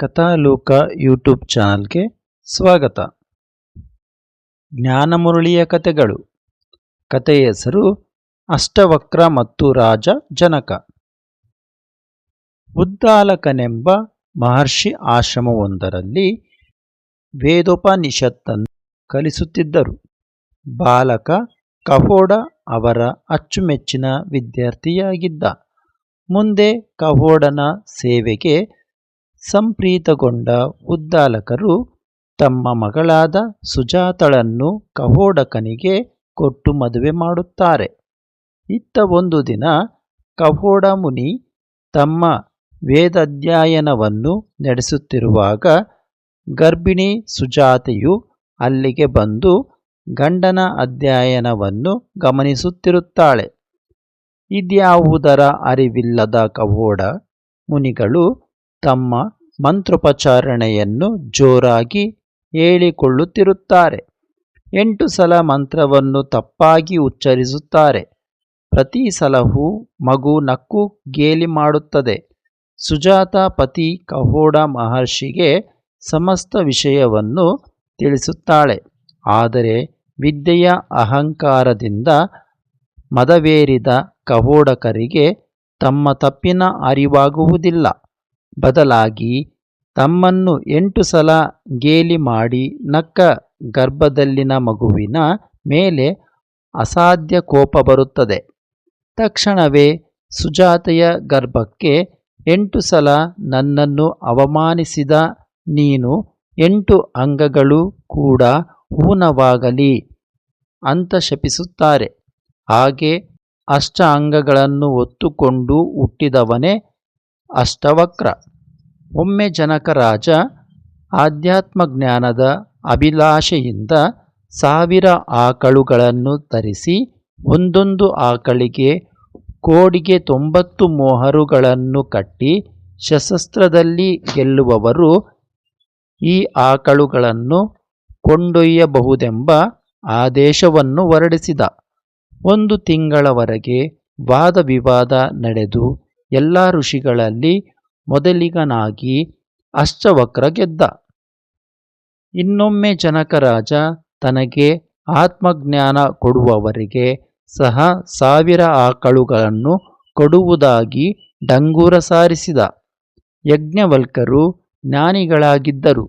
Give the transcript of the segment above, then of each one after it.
ಕಥಾಲೋಕ YouTube ಚಾನಲ್ಗೆ ಸ್ವಾಗತ. ಜ್ಞಾನಮುರಳಿಯ ಕಥೆಗಳು. ಕಥೆಯ ಹೆಸರು ಅಷ್ಟವಕ್ರ ಮತ್ತು ರಾಜ ಜನಕ. ಉದ್ದಾಲಕನೆಂಬ ಮಹರ್ಷಿ ಆಶ್ರಮವೊಂದರಲ್ಲಿ ವೇದೋಪನಿಷತ್ತನ್ನು ಕಲಿಸುತ್ತಿದ್ದರು. ಬಾಲಕ ಕಹೋಡ ಅವರ ಅಚ್ಚುಮೆಚ್ಚಿನ ವಿದ್ಯಾರ್ಥಿಯಾಗಿದ್ದ. ಮುಂದೆ ಕಹೋಡನ ಸೇವೆಗೆ ಸಂಪ್ರೀತಗೊಂಡ ಉದ್ದಾಲಕರು ತಮ್ಮ ಮಗಳಾದ ಸುಜಾತಳನ್ನು ಕಹೋಡಕನಿಗೆ ಕೊಟ್ಟು ಮದುವೆ ಮಾಡುತ್ತಾರೆ. ಇತ್ತ ಒಂದು ದಿನ ಕಹೋಡ ಮುನಿ ತಮ್ಮ ವೇದಾಧ್ಯಯನವನ್ನು ನಡೆಸುತ್ತಿರುವಾಗ ಗರ್ಭಿಣಿ ಸುಜಾತೆಯು ಅಲ್ಲಿಗೆ ಬಂದು ಗಂಡನ ಅಧ್ಯಯನವನ್ನು ಗಮನಿಸುತ್ತಿರುತ್ತಾಳೆ. ಇದ್ಯಾವುದರ ಅರಿವಿಲ್ಲದ ಕಹೋಡ ಮುನಿಗಳು ತಮ್ಮ ಮಂತ್ರೋಪಚಾರಣೆಯನ್ನು ಜೋರಾಗಿ ಹೇಳಿಕೊಳ್ಳುತ್ತಿರುತ್ತಾರೆ. ಎಂಟು ಸಲ ಮಂತ್ರವನ್ನು ತಪ್ಪಾಗಿ ಉಚ್ಚರಿಸುತ್ತಾರೆ. ಪ್ರತಿ ಸಲವೂ ಮಗು ನಕ್ಕು ಗೇಲಿ ಮಾಡುತ್ತದೆ. ಸುಜಾತ ಪತಿ ಕಹೋಡ ಮಹರ್ಷಿಗೆ ಸಮಸ್ತ ವಿಷಯವನ್ನು ತಿಳಿಸುತ್ತಾಳೆ. ಆದರೆ ವಿದ್ಯೆಯ ಅಹಂಕಾರದಿಂದ ಮದವೇರಿದ ಕಹೋಡಕರಿಗೆ ತಮ್ಮ ತಪ್ಪಿನ ಅರಿವಾಗುವುದಿಲ್ಲ. ಬದಲಾಗಿ ತಮ್ಮನ್ನು ಎಂಟು ಸಲ ಗೇಲಿ ಮಾಡಿ ನಕ್ಕ ಗರ್ಭದಲ್ಲಿನ ಮಗುವಿನ ಮೇಲೆ ಅಸಾಧ್ಯ ಕೋಪ ಬರುತ್ತದೆ. ತಕ್ಷಣವೇ ಸುಜಾತೆಯ ಗರ್ಭಕ್ಕೆ ಎಂಟು ಸಲ ನನ್ನನ್ನು ಅವಮಾನಿಸಿದ ನೀನು ಎಂಟು ಅಂಗಗಳು ಕೂಡ ಊನವಾಗಲಿ ಅಂತ ಶಪಿಸುತ್ತಾರೆ. ಹಾಗೆ ಅಷ್ಟ ಅಂಗಗಳನ್ನು ಒತ್ತುಕೊಂಡು ಹುಟ್ಟಿದವನೇ ಅಷ್ಟವಕ್ರ. ಒಮ್ಮೆ ಜನಕ ರಾಜ ಆಧ್ಯಾತ್ಮ ಜ್ಞಾನದ ಅಭಿಲಾಷೆಯಿಂದ ಸಾವಿರ ಆಕಳುಗಳನ್ನು ತರಿಸಿ ಒಂದೊಂದು ಆಕಳಿಗೆ ಕೋಡಿಗೆ ತೊಂಬತ್ತು ಮೊಹರುಗಳನ್ನು ಕಟ್ಟಿ ಸಶಸ್ತ್ರದಲ್ಲಿ ಗೆಲ್ಲುವವರು ಈ ಆಕಳುಗಳನ್ನು ಕೊಂಡೊಯ್ಯಬಹುದೆಂಬ ಆದೇಶವನ್ನು ಹೊರಡಿಸಿದ. ಒಂದು ತಿಂಗಳವರೆಗೆ ವಾದ ವಿವಾದ ನಡೆದು ಎಲ್ಲ ಋಷಿಗಳಲ್ಲಿ ಮೊದಲಿಗನಾಗಿ ಅಷ್ಟವಕ್ರ ಗೆದ್ದ. ಇನ್ನೊಮ್ಮೆ ಜನಕರಾಜ ತನಗೆ ಆತ್ಮಜ್ಞಾನ ಕೊಡುವವರಿಗೆ ಸಹ ಸಾವಿರ ಆಕಳುಗಳನ್ನು ಕೊಡುವುದಾಗಿ ಡಂಗೂರ ಸಾರಿಸಿದ. ಯಜ್ಞವಲ್ಕರು ಜ್ಞಾನಿಗಳಾಗಿದ್ದರು.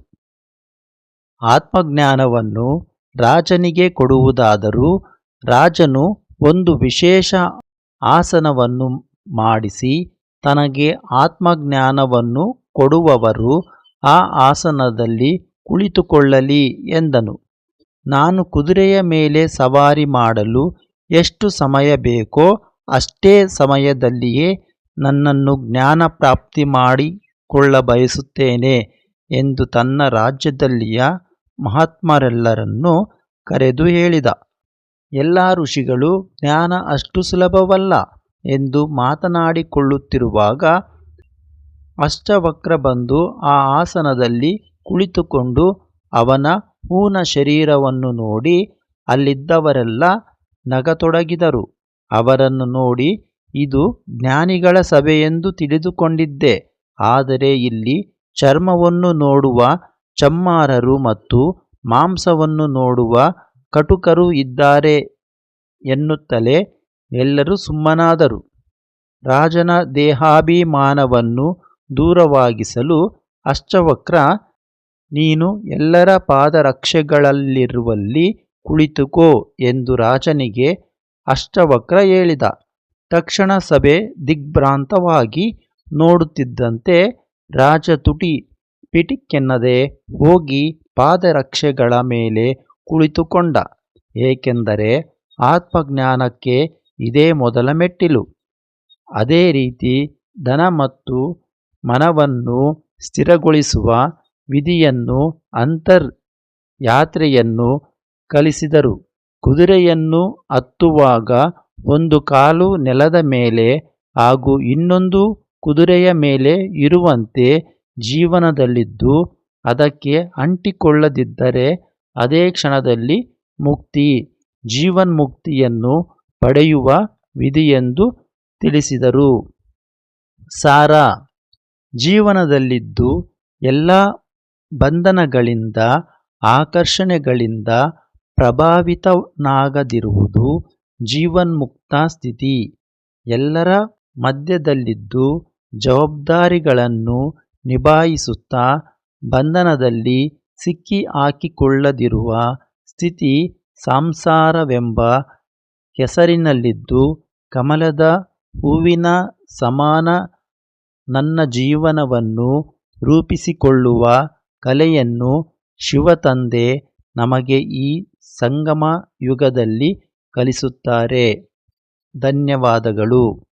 ಆತ್ಮಜ್ಞಾನವನ್ನು ರಾಜನಿಗೆ ಕೊಡುವುದಾದರೂ ರಾಜನು ಒಂದು ವಿಶೇಷ ಆಸನವನ್ನು ಮಾಡಿಸಿ ತನಗೆ ಆತ್ಮಜ್ಞಾನವನ್ನು ಕೊಡುವವರು ಆ ಆಸನದಲ್ಲಿ ಕುಳಿತುಕೊಳ್ಳಲಿ ಎಂದನು. ನಾನು ಕುದುರೆಯ ಮೇಲೆ ಸವಾರಿ ಮಾಡಲು ಎಷ್ಟು ಸಮಯ ಬೇಕೋ ಅಷ್ಟೇ ಸಮಯದಲ್ಲಿಯೇ ನನ್ನನ್ನು ಜ್ಞಾನ ಪ್ರಾಪ್ತಿ ಮಾಡಿಕೊಳ್ಳಬಯಸುತ್ತೇನೆ ಎಂದು ತನ್ನ ರಾಜ್ಯದಲ್ಲಿಯ ಮಹಾತ್ಮರೆಲ್ಲರನ್ನು ಕರೆದು ಹೇಳಿದ. ಎಲ್ಲ ಋಷಿಗಳು ಜ್ಞಾನ ಅಷ್ಟು ಸುಲಭವಲ್ಲ. ಎಂದು ಮಾತನಾಡಿಕೊಳ್ಳುತ್ತಿರುವಾಗ ಅಷ್ಟವಕ್ರ ಬಂದು ಆ ಆಸನದಲ್ಲಿ ಕುಳಿತುಕೊಂಡು ಅವನ ಊನ ಶರೀರವನ್ನು ನೋಡಿ ಅಲ್ಲಿದ್ದವರೆಲ್ಲ ನಗತೊಡಗಿದರು. ಅವರನ್ನು ನೋಡಿ, ಇದು ಜ್ಞಾನಿಗಳ ಸಭೆಯೆಂದು ತಿಳಿದುಕೊಂಡಿದ್ದೆ. ಆದರೆ ಇಲ್ಲಿ ಚರ್ಮವನ್ನು ನೋಡುವ ಚಮ್ಮಾರರು ಮತ್ತು ಮಾಂಸವನ್ನು ನೋಡುವ ಕಟುಕರು ಇದ್ದಾರೆ ಎನ್ನುತ್ತಲೇ ಎಲ್ಲರೂ ಸುಮ್ಮನಾದರು. ರಾಜನ ದೇಹಾಭಿಮಾನವನ್ನು ದೂರವಾಗಿಸಲು ಅಷ್ಟವಕ್ರ, ನೀನು ಎಲ್ಲರ ಪಾದರಕ್ಷೆಗಳಲ್ಲಿರುವಲ್ಲಿ ಕುಳಿತುಕೋ ಎಂದು ರಾಜನಿಗೆ ಅಷ್ಟವಕ್ರ ಹೇಳಿದ. ತಕ್ಷಣ ಸಭೆ ದಿಗ್ಭ್ರಾಂತವಾಗಿ ನೋಡುತ್ತಿದ್ದಂತೆ ರಾಜ ತುಟಿ ಪಿಟಿಕ್ಕೆನ್ನದೆ ಹೋಗಿ ಪಾದರಕ್ಷೆಗಳ ಮೇಲೆ ಕುಳಿತುಕೊಂಡ. ಏಕೆಂದರೆ ಆತ್ಮಜ್ಞಾನಕ್ಕೆ ಇದೇ ಮೊದಲ ಮೆಟ್ಟಿಲು. ಅದೇ ರೀತಿ ಧನ ಮತ್ತು ಮನವನ್ನು ಸ್ಥಿರಗೊಳಿಸುವ ವಿಧಿಯನ್ನು ಅಂತರ್ ಯಾತ್ರೆಯನ್ನು ಕಲಿಸಿದರು. ಕುದುರೆಯನ್ನು ಹತ್ತುವಾಗ ಒಂದು ಕಾಲು ನೆಲದ ಮೇಲೆ ಹಾಗೂ ಇನ್ನೊಂದು ಕುದುರೆಯ ಮೇಲೆ ಇರುವಂತೆ ಜೀವನದಲ್ಲಿದ್ದು ಅದಕ್ಕೆ ಅಂಟಿಕೊಳ್ಳದಿದ್ದರೆ ಅದೇ ಕ್ಷಣದಲ್ಲಿ ಮುಕ್ತಿ, ಜೀವನ್ಮುಕ್ತಿಯನ್ನು ಪಡೆಯುವ ವಿಧಿಯೆಂದು ತಿಳಿಸಿದರು. ಸಾರ, ಜೀವನದಲ್ಲಿದ್ದು ಎಲ್ಲ ಬಂಧನಗಳಿಂದ, ಆಕರ್ಷಣೆಗಳಿಂದ ಪ್ರಭಾವಿತನಾಗದಿರುವುದು ಜೀವನ್ಮುಕ್ತ ಸ್ಥಿತಿ. ಎಲ್ಲರ ಮಧ್ಯದಲ್ಲಿದ್ದು ಜವಾಬ್ದಾರಿಗಳನ್ನು ನಿಭಾಯಿಸುತ್ತಾ ಬಂಧನದಲ್ಲಿ ಸಿಕ್ಕಿ ಹಾಕಿಕೊಳ್ಳದಿರುವ ಸ್ಥಿತಿ ಸಂಸಾರವೆಂಬ ಕೆಸರಿನಲ್ಲಿದ್ದು ಕಮಲದ ಹೂವಿನ ಸಮಾನ ನನ್ನ ಜೀವನವನ್ನು ರೂಪಿಸಿಕೊಳ್ಳುವ ಕಲೆಯನ್ನು ಶಿವತಂದೆ ನಮಗೆ ಈ ಸಂಗಮ ಯುಗದಲ್ಲಿ ಕಲಿಸುತ್ತಾರೆ. ಧನ್ಯವಾದಗಳು.